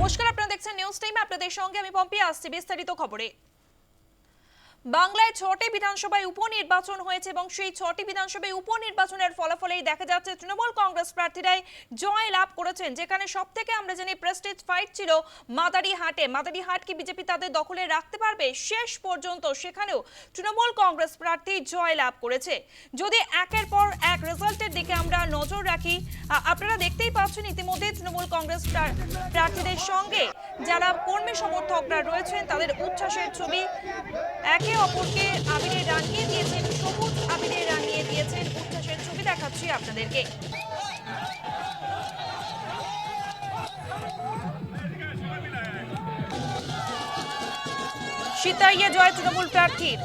নমস্কার আপনারা দেখছেন নিউজ টাইম আপনাদের সঙ্গে আমি পম্পি আসছি বিস্তারিত খবরে। বাংলায় ছটি বিধানসভায় উপনির্বাচন হয়েছে এবং সেই ছটি বিধানসভায় উপনির্বাচনের ফলাফলেই দেখা যাচ্ছে তৃণমূল কংগ্রেস প্রার্থীরাই জয় লাভ করেছেন, যেখানে সব থেকে আমরা জানি প্রেস্টিজ ফাইট ছিল মাদারি হাটে মাদারি হাট কি বিজেপি তাদের দখলে রাখতে পারবে? শেষ পর্যন্ত সেখানেও তৃণমূল কংগ্রেস প্রার্থী জয় লাভ করেছে। যদি একের পর এক রেজাল্টের দিকে আমরা নজর রাখি আপনারা দেখতেই পাচ্ছেন ইতিমধ্যে তৃণমূল কংগ্রেস প্রার্থীদের সঙ্গে যারা কর্মী সমর্থকরা রয়েছেন, তাদের উচ্ছ্বাসের ছবি একে অপরকে আবিরে রাঙিয়ে দিয়েছেন, সবুজ আবিরে রাঙিয়ে দিয়েছেন, উচ্ছ্বাসের ছবি দেখাচ্ছি আপনাদেরকে। সীতাইয়ে জয় তৃণমূল প্রার্থীর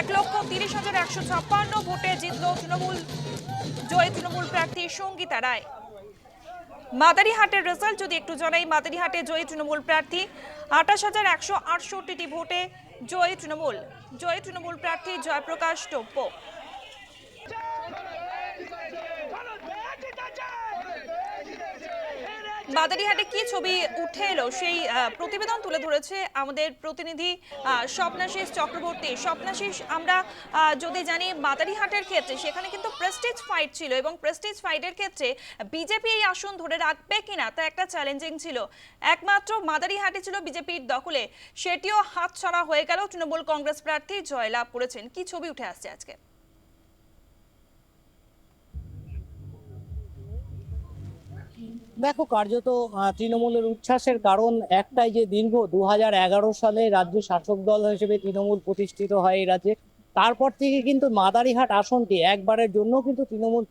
এক লক্ষ তিরিশ হাজার একশো ছাপ্পান্ন ভোটে জিতল তৃণমূল জয় তৃণমূল প্রার্থী সঙ্গীতা রায়। মাদারিহাটের রেজাল্ট যদি একটু জানাই, মাদারিহাটে জয়ী তৃণমূল প্রার্থী আঠাশ হাজার একশো আটষট্টিটি ভোটে জয়ী তৃণমূল। জয়ী তৃণমূল প্রার্থী জয়প্রকাশ টোপ্প মাদারিহাটে কি ছবি উঠে এলো? সেই প্রতিবেদন তুলে ধরেছে আমাদের প্রতিনিধি স্বপ্নাশিস চক্রবর্তী। স্বপ্নাশিস আমরা যদি জানি মাদারিহাটের ক্ষেত্রে, সেখানে কিন্তু প্রেস্টিজ ফাইট ছিল এবং প্রেস্টিজ ফাইটের ক্ষেত্রে বিজেপি এই আসন ধরে রাখবে কিনা, তা একটা চ্যালেঞ্জিং ছিল। একমাত্র মাদারিহাটে ছিল বিজেপির দখলে। সেটিও হাত হাতছাড়া হয়ে গেল তৃণমূল কংগ্রেস প্রার্থী জয়লাভ করেছেন। কি ছবি উঠে আসছে আজকে? দেখো, কার্যত তৃণমূলের উচ্ছ্বাসের কারণ একটাই যে দীর্ঘ দু হাজার এগারো সালে রাজ্য শাসক দল হিসেবে তৃণমূল প্রতিষ্ঠিত হয় এই রাজ্যে। তারপর থেকে কিন্তু মাদারিহাট আসনটি একবারের জন্য কিন্তু তৃণমূল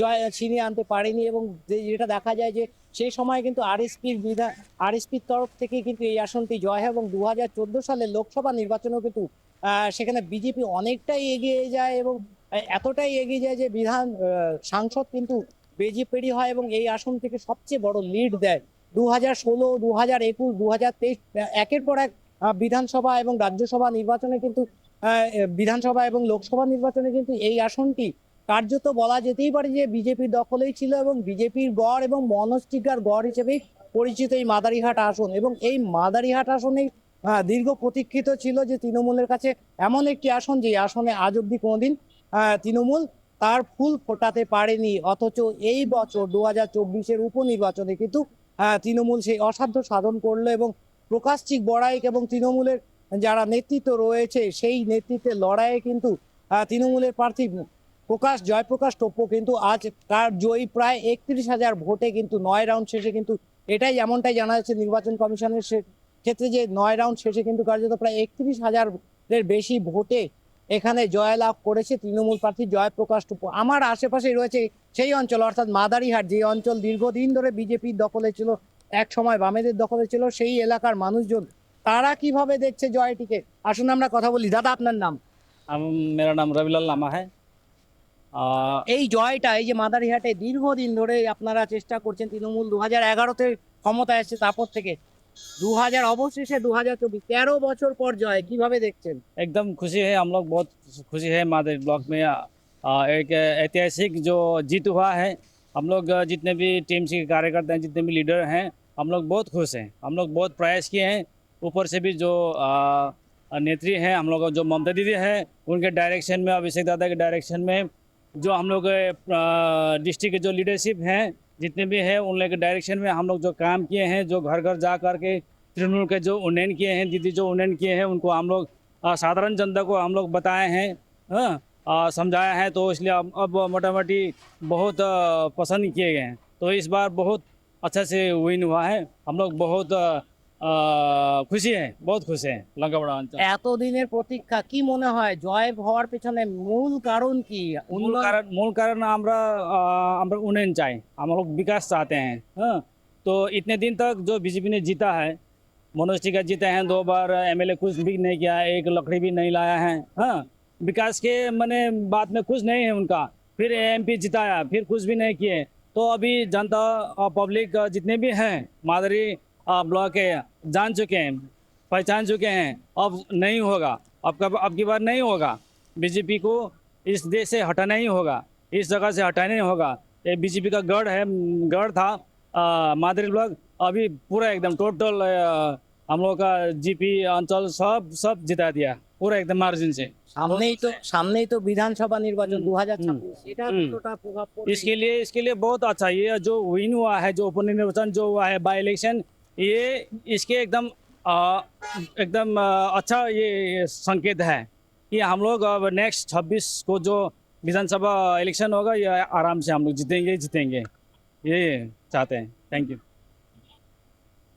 জয় ছিনিয়ে আনতে পারেনি এবং যেটা দেখা যায় যে সেই সময় কিন্তু আরএসপির বিধান আরএসপির তরফ থেকে কিন্তু এই আসনটি জয় হয় এবং দু সালের লোকসভা নির্বাচনেও কিন্তু সেখানে বিজেপি অনেকটাই এগিয়ে যায় এবং, এতটাই এগিয়ে যায় যে বিধান সাংসদ কিন্তু বিজেপিরই হয় এবং এই আসন থেকে সবচেয়ে বড় লিড দেয়। দু হাজার ষোলো দু হাজার একুশ দু হাজার তেইশ, একের পর এক বিধানসভা এবং রাজ্যসভা নির্বাচনে কিন্তু বিধানসভা এবং লোকসভা নির্বাচনে কিন্তু এই আসনটি কার্যত বলা যেতেই পারে যে বিজেপির দখলেই ছিল এবং বিজেপির গড় এবং মনস্টিকার গড় হিসেবেই পরিচিত এই মাদারিহাট আসন। এবং এই মাদারিহাট আসনেই দীর্ঘ প্রতীক্ষিত ছিল যে তৃণমূলের কাছে এমন একটি আসন যে আসনে আজ অব্দি কোনোদিন তৃণমূল তার ফুল ফোটাতে পারেনি, অথচ এই বছর দু হাজার চব্বিশের উপনির্বাচনে কিন্তু তৃণমূল সেই অসাধ্য সাধন করল এবং প্রকাশচিক বড়াইক এবং তৃণমূলের যারা নেতৃত্ব রয়েছে সেই নেতৃত্বের লড়াইয়ে কিন্তু তৃণমূলের প্রার্থী প্রকাশ, জয়প্রকাশ টোপ্প কিন্তু আজ তার জয়ী প্রায় একত্রিশ হাজার ভোটে কিন্তু নয় রাউন্ড শেষে কিন্তু এটাই এমনটাই জানা যাচ্ছে নির্বাচন কমিশনের ক্ষেত্রে যে নয় রাউন্ড শেষে কিন্তু কার্যত প্রায় একত্রিশ হাজারের বেশি ভোটে এখানে জয়লাভ করেছে তৃণমূল প্রার্থী জয়প্রকাশ টুপু। আমার আশেপাশে রয়েছে সেই অঞ্চল অর্থাৎ মাদারিহাট যে অঞ্চল দীর্ঘদিন ধরে বিজেপির দখলে ছিল এক সময় বামেদের দখলে ছিল সেই এলাকার মানুষজন তারা কীভাবে দেখছে জয়টিকে? আসুন আমরা কথা বলি। দাদা আপনার নাম? মেরা নাম রবিলাল লামা হ্যাঁ। এই জয়টা এই যে মাদারিহাটে দীর্ঘদিন ধরে আপনারা চেষ্টা করছেন তৃণমূল দু হাজার এগারোতে ক্ষমতায় এসেছে তারপর থেকে দু হাজার অবশেষে দু হাজার চব্বিশ তেরো বছর পর জয় কিভাবে দেখছেন एकदम खुशी है हम लोग बहुत खुशी है मादर ब्लॉक में आ, एक ऐतिहासिक जो जीत हुआ है हम लोग जितने भी टीम के कार्यकर्ता हैं जितने भी लीडर हैं हम लोग बहुत खुश हैं हम लोग बहुत प्रयास किए हैं ऊपर से भी जो आ, नेत्री हैं हम लोग जो ममता दीदी है उनके डायरेक्शन में अभिषेक दादा के डायरेक्शन में जो हम लोग डिस्ट्रिक्ट के जो लीडरशिप हैं जितने भी हैं उन लोग के डायरेक्शन में हम लोग जो काम किए हैं जो घर घर जा कर के तृणमूल के जो उन्नयन किए हैं दीदी जो उन्नयन किए हैं उनको हम लोग साधारण जनता को हम लोग बताए हैं हाँ, समझाया है तो इसलिए अब अब मोटा मोटी बहुत पसंद किए गए हैं। तो इस बार बहुत अच्छा से विन हुआ है। हम लोग बहुत आ, आ, खुशी हैं बहुत खुश हैं लंका बड़ा अंचल এতদিনের প্রতীক্ষা কি মনে হয় জয় হওয়ার পেছনে মূল কারণ কি मूल উন্নয়ন कारण मूल कारण আমরা আহ, আমরা उन्नयन चाहे हम लोग विकास चाहते हैं हाँ तो इतने दिन तक जो बीजेपी ने जीता है मनोज टिकैत जीते हैं दो बार एमएलए कुछ भी नहीं किया है एक लकड़ी भी नहीं लाया है हाँ विकास के मैंने बात में कुछ नहीं है उनका फिर एमपी जिताया फिर कुछ भी नहीं किए तो अभी जनता और पब्लिक जितने भी हैं मादरी अ, ब्लॉक के जान चुके हैं पहचान चुके हैं अब नहीं होगा अब कब अब की बार नहीं होगा बीजेपी को इस देश से हटाना ही होगा इस जगह से हटाना ही होगा ये बीजेपी का गढ़ है गढ़ था अ, मादरी ब्लॉक अभी पूरा एकदम टोटल हम लोग का जीपी अंचल सब सब जिता दिया पूरा एकदम मार्जिन से সামনেই তো সামনেই তো বিধানসভা নির্বাচন দু হাজার হুম। এটা হুম। কতটা প্রভাব পড়বে? इसके लिए इसके लिए बहुत अच्छा ये जो विन हुआ है जो उपनिर्वाचन जो हुआ है बाई इलेक्शन ये इसके एकदम आ, एकदम आ, अच्छा ये संकेत है कि हम लोग अब नेक्स्ट 26 को जो विधानसभा इलेक्शन होगा ये आराम से हम लोग जीतेंगे ही जीतेंगे ये चाहते हैं थैंक यू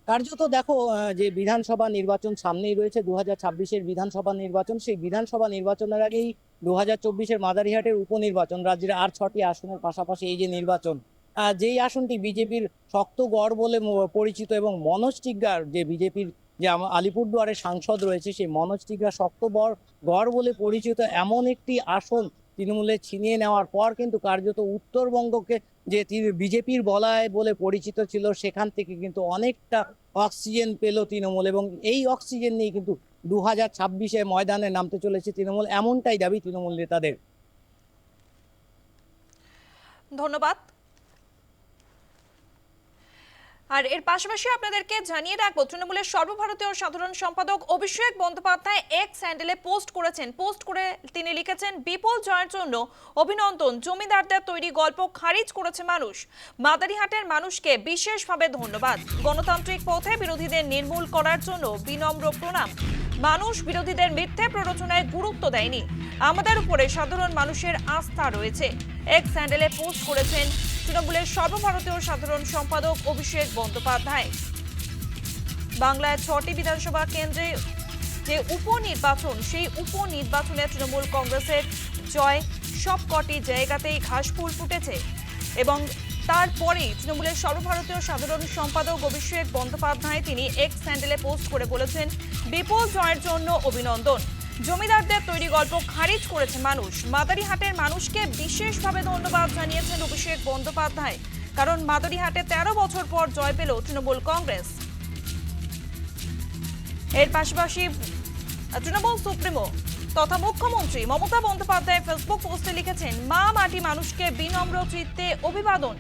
কার্যত দেখো আহ, যে বিধানসভা নির্বাচন সামনেই রয়েছে দু হাজার ছাব্বিশের বিধানসভা নির্বাচন সেই বিধানসভা নির্বাচনের আগেই দু হাজার চব্বিশের মাদারিহাটের উপনির্বাচন রাজ্যের আর ছটি আসনের পাশাপাশি এই যে নির্বাচন আহ, যেই আসনটি বিজেপির শক্ত গড় বলে পরিচিত এবং মনোজ টিগ্গার, যে বিজেপির যে আলিপুরদুয়ারের সাংসদ রয়েছে, সেই মনোজ টিগ্গার শক্ত গড় বলে পরিচিত এমন একটি আসন তৃণমূলে ছিনিয়ে নেওয়ার পর কিন্তু কার্যত উত্তরবঙ্গকে যে বিজেপির বলায় বলে পরিচিত ছিল, সেখান থেকে কিন্তু অনেকটা অক্সিজেন পেল তৃণমূল এবং এই অক্সিজেন নিয়ে কিন্তু দু হাজার ছাব্বিশে ময়দানে নামতে চলেছে তৃণমূল, এমনটাই দাবি তৃণমূল নেতাদের। ধন্যবাদ। আর এর পাশাপাশি আপনাদেরকে জানিয়ে রাখব, তৃণমূলের সর্বভারতীয় সাধারণ সম্পাদক অভিষেক বন্দ্যোপাধ্যায় এক্স হ্যান্ডেলে পোস্ট করেছেন। পোস্ট করে তিনি লিখেছেন, বিপুল জয়ের জন্য অভিনন্দন। জমিদারদের তৈরি গল্প খারিজ করেছে মানুষ। মাদারিহাটের মানুষকে বিশেষভাবে ধন্যবাদ। গণতান্ত্রিক পথে বিরোধীদের নির্মূল করার জন্য বিনম্র প্রণাম। মানুষ বিরোধীদের মিথ্যে প্ররোচনায় গুরুত্ব দেয়নি। আমাদের উপরে সাধারণ মানুষের আস্থা রয়েছে। এক্স হ্যান্ডেলে পোস্ট করেছেন তৃণমূলের সর্বভারতীয় সাধারণ সম্পাদক অভিষেক বন্দ্যোপাধ্যায়। বাংলায় ছটি বিধানসভা কেন্দ্রে যে উপনির্বাচন, সেই উপনির্বাচনে তৃণমূল কংগ্রেসের জয় সবকটি জায়গাতেই ঘাসফুল ফুটেছে এবং তারপরেই তৃণমূলের সর্বভারতীয় সাধারণ সম্পাদক অভিষেক বন্দ্যোপাধ্যায় তিনি এক্স স্যান্ডেলে পোস্ট করে বলেছেন, বিপুল জয়ের জন্য অভিনন্দন। জমিদারদের তৈরি গল্প খারিজ করেছে মানুষ। মাদারিহাটের মানুষকে বিশেষভাবে ধন্যবাদ জানিয়েছেন অভিষেক বন্দ্যোপাধ্যায়। কারণ মাদারিহাটে তেরো বছর পর জয় পেল তৃণমূল কংগ্রেস। এর পাশাপাশি, তৃণমূল সুপ্রিমো তথা মুখ্যমন্ত্রী মমতা বন্দ্যোপাধ্যায় ফেসবুক পোস্টে লিখেছেন, মা মাটি মানুষকে বিনম্র চিত্তে অভিবাদন।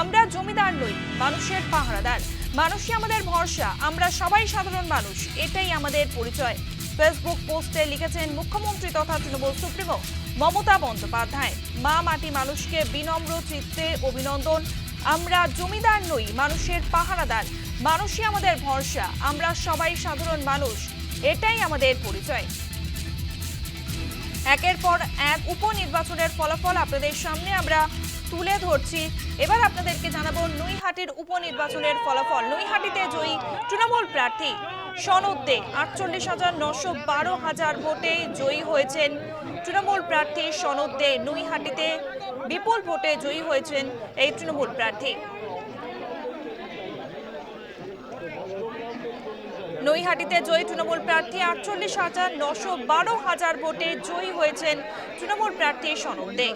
আমরা জমিদার নই, মানুষের পাহারাদার। মানুষই আমাদের ভরসা, আমরা সবাই সাধারণ মানুষ, এটাই আমাদের পরিচয়। ফেসবুক পোস্টে লিখেছেন, মুখ্যমন্ত্রী তথা তৃণমূল সুপ্রিমো মমতা বন্দ্যোপাধ্যায়। মা মাটি মানুষকে বিনম্র চিত্তে অভিনন্দন। আমরা জমিদার নই, মানুষের পাহারাদার। মানুষই আমাদের ভরসা, আমরা সবাই সাধারণ মানুষ। এটাই আমাদের পরিচয়। একের পর এক উপনির্বাচনের ফলাফল আপনাদের সামনে আমরা তুলে ধরছি। এবার আপনাদেরকে জানাব, নৈহাটির উপনির্বাচনের ফলাফল। নৈহাটিতে জয়ী তৃণমূল প্রার্থী সনদ আটচল্লিশ হাজার নশো বারো হাজার ভোটে জয়ী হয়েছেন তৃণমূল প্রার্থী সনদ নৈহাটিতে বিপুল ভোটে জয়ী হয়েছেন এই তৃণমূল প্রার্থী। নৈহাটিতে জয়ী তৃণমূল প্রার্থী আটচল্লিশ হাজার নশো বারো হাজার ভোটে জয়ী হয়েছেন তৃণমূল প্রার্থী সনদ। দে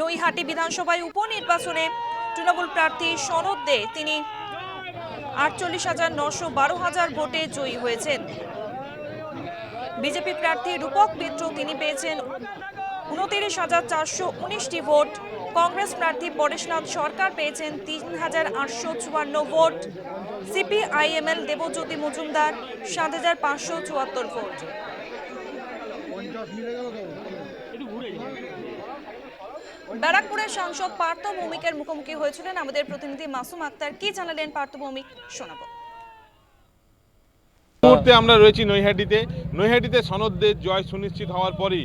নৈহাটি বিধানসভায় উপনির্বাচনে তৃণমূল প্রার্থী সনদ দে তিনি আটচল্লিশ হাজার নশো বারো হাজার ভোটে জয়ী হয়েছেন। বিজেপি প্রার্থী রূপক মিত্র তিনি পেয়েছেন উনতিরিশ হাজার চারশো উনিশটি ভোট। কংগ্রেস প্রার্থী পরেশনাথ সরকার পেয়েছেন তিন হাজার আটশো চুয়ান্ন ভোট। সিপিআইএমএল দেবজ্যোতি মজুমদার সাত হাজার পাঁচশো চুয়াত্তর ভোট। ব্যারাকপুরের সাংসদ পার্থ ভৌমিকের মুখোমুখি হয়েছিলেন আমাদের প্রতিনিধি মাসুম আক্তার। কি জানালেন পার্থ ভৌমিক? শোনাবো। মুহূর্তে আমরা রয়েছি নৈহাটিতে। নৈহাটিতে সনদদের জয় সুনিশ্চিত হওয়ার পরই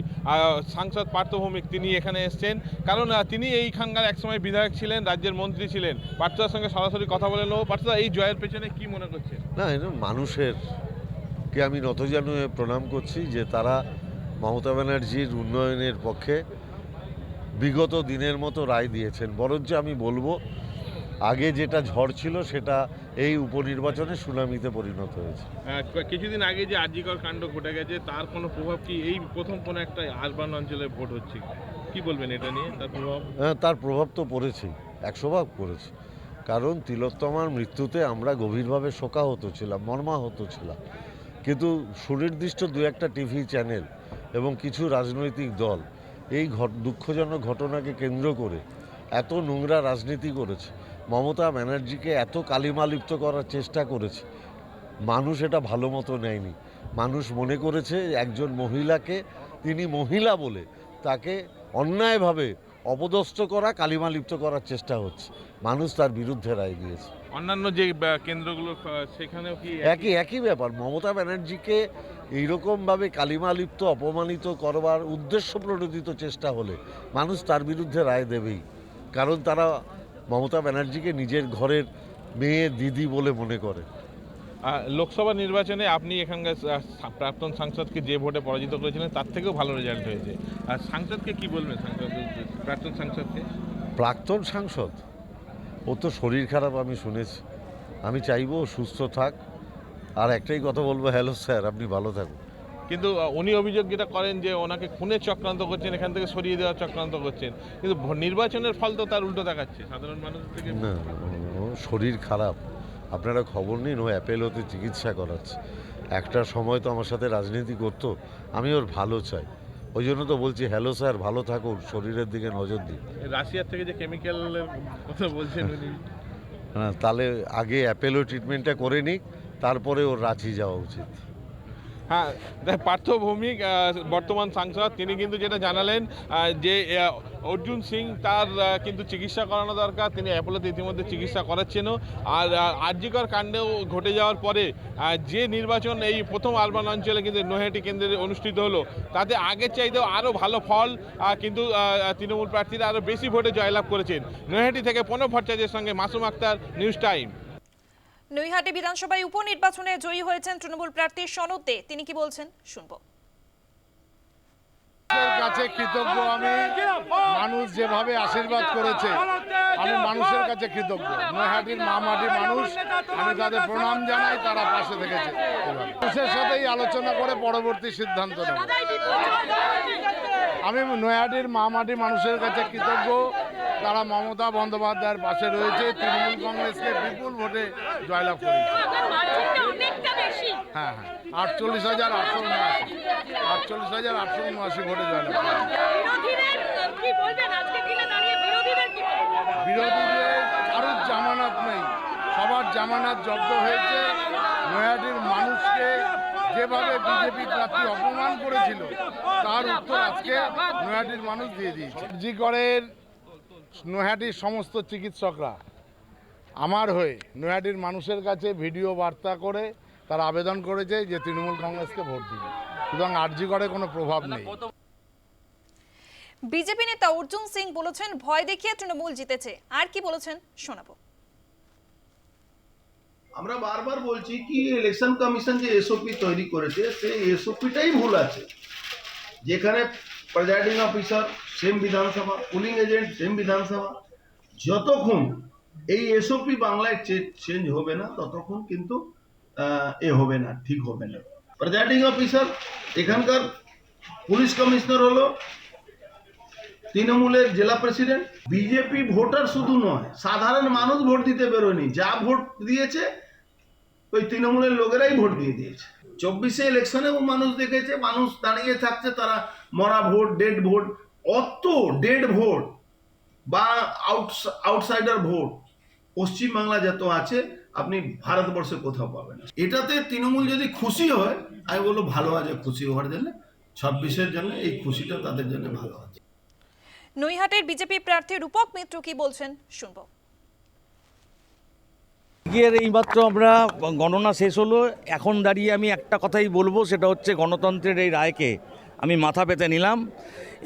সাংসদ পার্থভৌমিক তিনি এখানে এসেছেন। কারণ তিনি এইখানকার একসময় বিধায়ক ছিলেন রাজ্যের মন্ত্রী ছিলেন। পার্থদার সঙ্গে সরাসরি কথা বলে নেব। পার্থদা এই জয়ের পেছনে কি মনে করছেন? না এটা মানুষের কে আমি নতজানু হয়ে প্রণাম করছি যে তারা মমতা ব্যানার্জির উন্নয়নের পক্ষে বিগত দিনের মতো রায় দিয়েছেন। বরঞ্চ আমি বলব আগে যেটা ঝড় ছিল সেটা এই উপনির্বাচনে সুনামিতে পরিণত হয়েছে। আহ, কিছুদিন আগে যে আর্যিকর কাণ্ড ঘটে গেছে তার কোনো প্রভাব কি এই প্রথম কোনো একটা আরবান অঞ্চলে ভোট হচ্ছে কি? বলবেন এটা নিয়ে? তার প্রভাব? হ্যাঁ, তার প্রভাব তো পড়েছেই একশো ভাগ পড়েছে। কারণ তিলোত্তমার মৃত্যুতে আমরা গভীরভাবে শোকাহত ছিলাম মর্মাহত ছিলাম। কিন্তু সুনির্দিষ্ট দু একটা টিভি চ্যানেল এবং কিছু রাজনৈতিক দল এই দুঃখজনক ঘটনাকে কেন্দ্র করে এত নোংরা রাজনীতি করেছে। মমতা ব্যানার্জিকে এত কালিমালিপ্ত করার চেষ্টা করেছে। মানুষ এটা ভালো মতো নেয়নি। মানুষ মনে করেছে একজন মহিলাকে তিনি মহিলা বলে তাকে অন্যায়ভাবে অপদস্থ করা, কালিমালিপ্ত করার চেষ্টা হচ্ছে। মানুষ তার বিরুদ্ধে রায় দিয়েছে। অন্যান্য যে কেন্দ্রগুলো সেখানেও কি একই? একই ব্যাপার। মমতা ব্যানার্জিকে এইরকমভাবে কালিমালিপ্ত অপমানিত করবার উদ্দেশ্য প্রণোদিত চেষ্টা হলে মানুষ তার বিরুদ্ধে রায় দেবেই। কারণ তারা মমতা ব্যানার্জিকে নিজের ঘরের মেয়ে দিদি বলে মনে করে। লোকসভা নির্বাচনে আপনি এখানকার প্রাক্তন সাংসদকে যে ভোটে পরাজিত করেছিলেন তার থেকেও ভালো রেজাল্ট হয়েছে। আর সাংসদকে কি বলবেন সাংসদ প্রাক্তন সাংসদকে? প্রাক্তন সাংসদ? ও তো শরীর খারাপ আমি শুনেছি। আমি চাইব সুস্থ থাক। আর একটাই কথা বলব হ্যালো স্যার আপনি ভালো থাকুন। কিন্তু উনি অভিযোগ যেটা করেন যে ওনাকে খুনে চক্রান্ত করছেন এখান থেকে সরিয়ে দেওয়ার চক্রান্ত করছেন। কিন্তু নির্বাচনের ফল তো তার উল্টো দেখাচ্ছে সাধারণ মানুষ থেকে। না শরীর খারাপ। আপনারা খবর নিন ও অ্যাপেলোতে চিকিৎসা করাচ্ছে। একটা সময় তো আমার সাথে রাজনীতি করতো আমি ওর ভালো চাই। ওই জন্য তো বলছি হ্যালো স্যার ভালো থাকুন শরীরের দিকে নজর দিন। রাশিয়ার থেকে যে কেমিক্যাল কথা বলছেন উনি। হ্যাঁ তাহলে আগে অ্যাপেলো ট্রিটমেন্টটা করে নিক তারপরে ওর রাঁচি যাওয়া উচিত। হ্যাঁ পার্থভৌমিক পার্থ ভৌমিক বর্তমান সাংসদ তিনি কিন্তু যেটা জানালেন যে অর্জুন সিং তার কিন্তু চিকিৎসা করানো দরকার। তিনি অ্যাপোলোতে ইতিমধ্যে চিকিৎসা করাচ্ছেনও। আর আরজিকর কাণ্ডেও ঘটে যাওয়ার পরে যে নির্বাচন এই প্রথম আরবান অঞ্চলে কিন্তু নৈহাটি কেন্দ্রে অনুষ্ঠিত হলো, তাতে আগের চাইতেও আরও ভালো ফল কিন্তু তৃণমূল প্রার্থীরা আরও বেশি ভোটে জয়লাভ করেছেন। নৈহাটি থেকে প্রণব ভট্টাচার্যের সঙ্গে মাসুম আক্তার, নিউজ টাইম। নৈহাটি বিধানসভায় উপনির্বাচনে জয়ী হয়েছেন তৃণমূল প্রার্থী সনদ। দে তিনি কি বলছেন? শুনব। কৃতজ্ঞ আমি। মানুষ যেভাবে আশীর্বাদ করেছে, আমি মানুষের কাছে কৃতজ্ঞ। নৈহাটির মামাটির মানুষ, আমি তাদের প্রণাম জানাই, তারা পাশে থেকেছে। মানুষের সাথেই আলোচনা করে পরবর্তী সিদ্ধান্ত নেব। আমি নৈহাটির মামাটি মানুষের কাছে কৃতজ্ঞ। তারা মমতা বন্দ্যোপাধ্যায়ের পাশে রয়েছে, তৃণমূল কংগ্রেসকে বিপুল ভোটে জয়লাভ করেছে। হ্যাঁ হ্যাঁ। আটচল্লিশ হাজার আটশো উনআশি। আটচল্লিশ হাজার আটশো উনআশি ভোটে জয়লাভ বিরোধীদের কারোর জামানত নেই। সবার জামানত জব্দ হয়েছে। নয়াটির মানুষকে যেভাবে বিজেপি প্রার্থী অপমান করেছিল তার উত্তর আজকে নয়াটির মানুষ দিয়ে দিয়েছে। জিগড়ের নৈহাটির সমস্ত চিকিৎসকরা আমার হয়ে নৈহাটির মানুষের কাছে ভিডিও বার্তা করে তারা আবেদন করেছে যে তৃণমূল কংগ্রেসকে ভোট দিবে। সুতরাং আরজিগড়ে কোনো প্রভাব নেই। বিজেপি নেতা অর্জুন সিং বলেছেন ভয় দেখিয়ে তৃণমূল জিতেছে। আর কি বলেছেন শোনাবো। আমরা বারবার বলছি কি ইলেকশন কমিশন যে এসওপি তৈরি করেছে সেই এসওপিটাই ভুল আছে। যেখানে প্রেজাইডিং অফিসার সেম বিধানসভা পুলিং এজেন্ট সেম বিধানসভা যতক্ষণ এই এসওপি বাংলায় চেঞ্জ হবে না ততক্ষণ কিন্তু এ হবে না, ঠিক হবে না। প্রেজাইডিং অফিসার এখানকার পুলিশ কমিশনার হলো তৃণমূলের জেলা প্রেসিডেন্ট বিজেপি ভোটার শুধু নয়, সাধারণ মানুষ ভোট দিতে বেরোয়নি। যা ভোট দিয়েছে, ওই তৃণমূলের লোকেরাই ভোট দিয়ে দিয়েছে। চব্বিশে ইলেকশনেও মানুষ দেখেছে, মানুষ দাঁড়িয়ে থাকছে, তারা মরা ভোট ডেড ভোট, অত ডেড ভোট বা আউট আউটসাইডার ভোট। পশ্চিমবাংলা যত আছে আপনি ভারতবর্ষে কোথাও পাবেন এটাতে তৃণমূল যদি খুশি হয় আমি বলব ভালো আছে খুশি হওয়ার জন্য ছাব্বিশের জন্য এই খুশিটা তাদের জন্য ভালো আছে। নৈহাটের বিজেপি প্রার্থী রূপক মিত্র কি বলছেন? শুনব। আজকের এইমাত্র আমরা গণনা শেষ হলো। এখন দাঁড়িয়ে আমি একটা কথাই বলব সেটা হচ্ছে গণতন্ত্রের এই রায়কে আমি মাথা পেতে নিলাম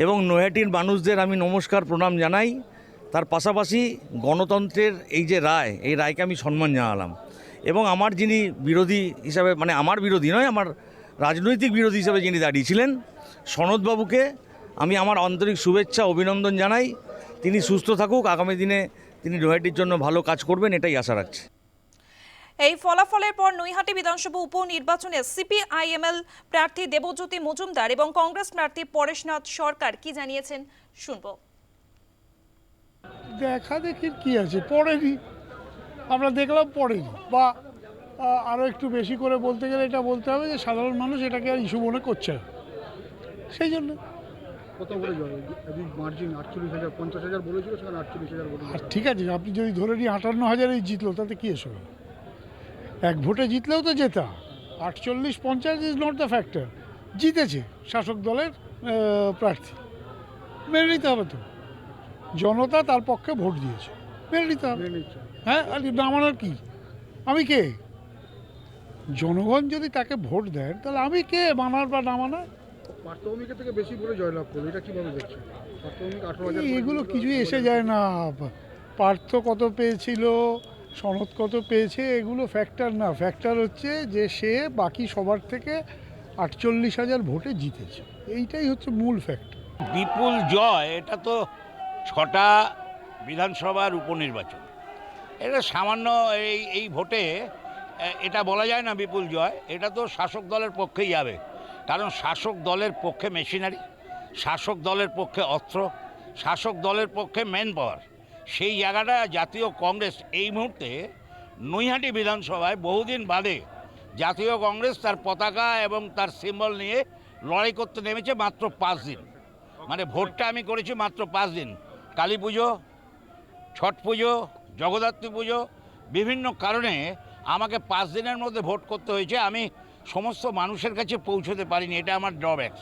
এবং নৈহাটির মানুষদের আমি নমস্কার প্রণাম জানাই। তার পাশাপাশি গণতন্ত্রের এই যে রায়, এই রায়কে আমি সম্মান জানালাম। এবং আমার যিনি বিরোধী হিসাবে মানে আমার বিরোধী নয়, আমার রাজনৈতিক বিরোধী হিসাবে যিনি দাঁড়িয়েছিলেন সনদবাবুকে আমি আমার আন্তরিক শুভেচ্ছা, অভিনন্দন জানাই। তিনি সুস্থ থাকুক, আগামী দিনে তিনি নৈহাটির জন্য ভালো কাজ করবেন, এটাই আশা রাখছি। এই ফলাফলের পর নৈহাটি বিধানসভা উপনির্বাচনে সিপিআইএমএল প্রার্থী দেবজ্যোতি মজুমদার এবং কংগ্রেস প্রার্থী পরেশনাথ সরকার কি জানিয়েছেন, শুনব। দেখা দেখির কি আছে পড়েনি। আমরা দেখলাম পড়েনি। বা আরও একটু বেশি করে বলতে গেলে এটা বলতে হবে যে সাধারণ মানুষ এটাকে আর ইস্যু মনে করছে না। সেই জন্য। কত বলে মার্জিন আটচল্লিশ হাজার পঞ্চাশ হাজার বলেছিল সেখানে আটচল্লিশ হাজার আর ঠিক আছে আপনি যদি ধরে নিই আটান্ন হাজারেই জিতলো তাতে কি এসো এক ভোটে জিতলেও তো জেতা। আটচল্লিশ পঞ্চাশ ইজ নট দ্য ফ্যাক্টর জিতেছে শাসক দলের প্রার্থী। মেনে নিতে হবে তো। জনতা তার পক্ষে ভোট দিয়েছে। মেনে নিতে হবে। হ্যাঁ আর নামানোর কি? আমি কে? জনগণ যদি তাকে ভোট দেন তাহলে আমি কে মানার বা না মানার? পার্থভূমিকে থেকে বেশি বলে জয়লাভ করল এটা কীভাবে এই এগুলো কিছুই এসে যায় না। পার্থ কত পেয়েছিল সনদ কত পেয়েছে এগুলো ফ্যাক্টর না। ফ্যাক্টর হচ্ছে যে সে বাকি সবার থেকে আটচল্লিশ হাজার ভোটে জিতেছে। এইটাই হচ্ছে মূল ফ্যাক্টর বিপুল জয় এটা তো ছটা বিধানসভার উপনির্বাচন। এটা সামান্য এই এই ভোটে এটা বলা যায় না বিপুল জয়, এটা তো শাসক দলের পক্ষেই যাবে। কারণ শাসক দলের পক্ষে মেশিনারি, শাসক দলের পক্ষে অস্ত্র, শাসক দলের পক্ষে ম্যান পাওয়ার। সেই জায়গাটা জাতীয় কংগ্রেস এই মুহূর্তে নৈহাটি বিধানসভায় বহুদিন বাদে জাতীয় কংগ্রেস তার পতাকা এবং তার সিম্বল নিয়ে লড়াই করতে নেমেছে মাত্র পাঁচ দিন। মানে ভোটটা আমি করেছি মাত্র পাঁচ দিন। কালী পুজো, ছট পুজো, জগদ্ধাত্রী পুজো, বিভিন্ন কারণে আমাকে পাঁচ দিনের মধ্যে ভোট করতে হয়েছে। আমি সমস্ত মানুষের কাছে পৌঁছতে পারিনি, এটা আমার ড্রব্যাক